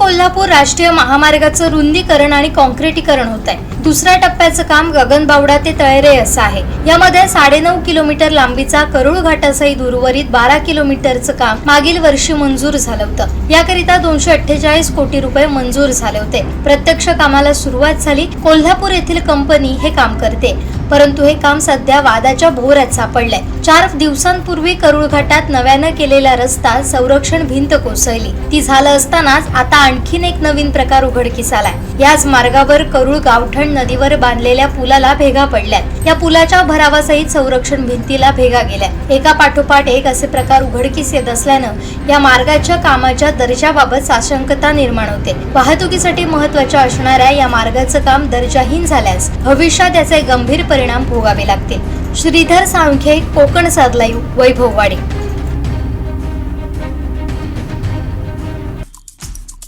Kolhapur राष्ट्रीय महामार्गाचं रुंदीकरण आणि कॉन्क्रिटीकरण होत आहे. दुसऱ्या टप्प्याचं काम गगनबावडा ते तळेरे असं आहे. यामध्ये साडेनऊ किलोमीटर लांबीचा करुळ घाटासहित उर्वरित बारा किलोमीटरचं काम मागील वर्षी मंजूर झालं होतं. याकरिता दोनशे अठ्ठेचाळीस कोटी रुपये मंजूर झाले होते. प्रत्यक्ष कामाला सुरुवात झाली कोल्हापूर येथील कंपनी हे काम करते. परंतु हे काम सध्या वादाच्या भोवऱ्यात सापडलंय. चार दिवसांपूर्वी करुळ घाटात नव्यानं केलेला रस्ता संरक्षण भिंत कोसळली. ती झालं असतानाच आता आणखीन एक नवीन प्रकार उघडकीस आलाय. याच मार्गावर करुळ गावठण नदीवर बांधलेल्या पुलाला भेगा पडल्यात. या पुलाच्या भरावासहित संरक्षण भिंतीला भेगा गेल्या एका पाठोपाठ एक असे प्रकार उघडकीस येत असल्यानं या मार्गाच्या कामाच्या दर्जाबाबत साशंकता निर्माण होते. वाहतुकीसाठी महत्त्वाच्या असणाऱ्या या मार्गाचं काम दर्जाहीन झाल्यास भविष्यात याचे गंभीर परिणाम भोगावे लागतील. श्रीधर साळुंखे कोकण साधलायू वैभववाडी.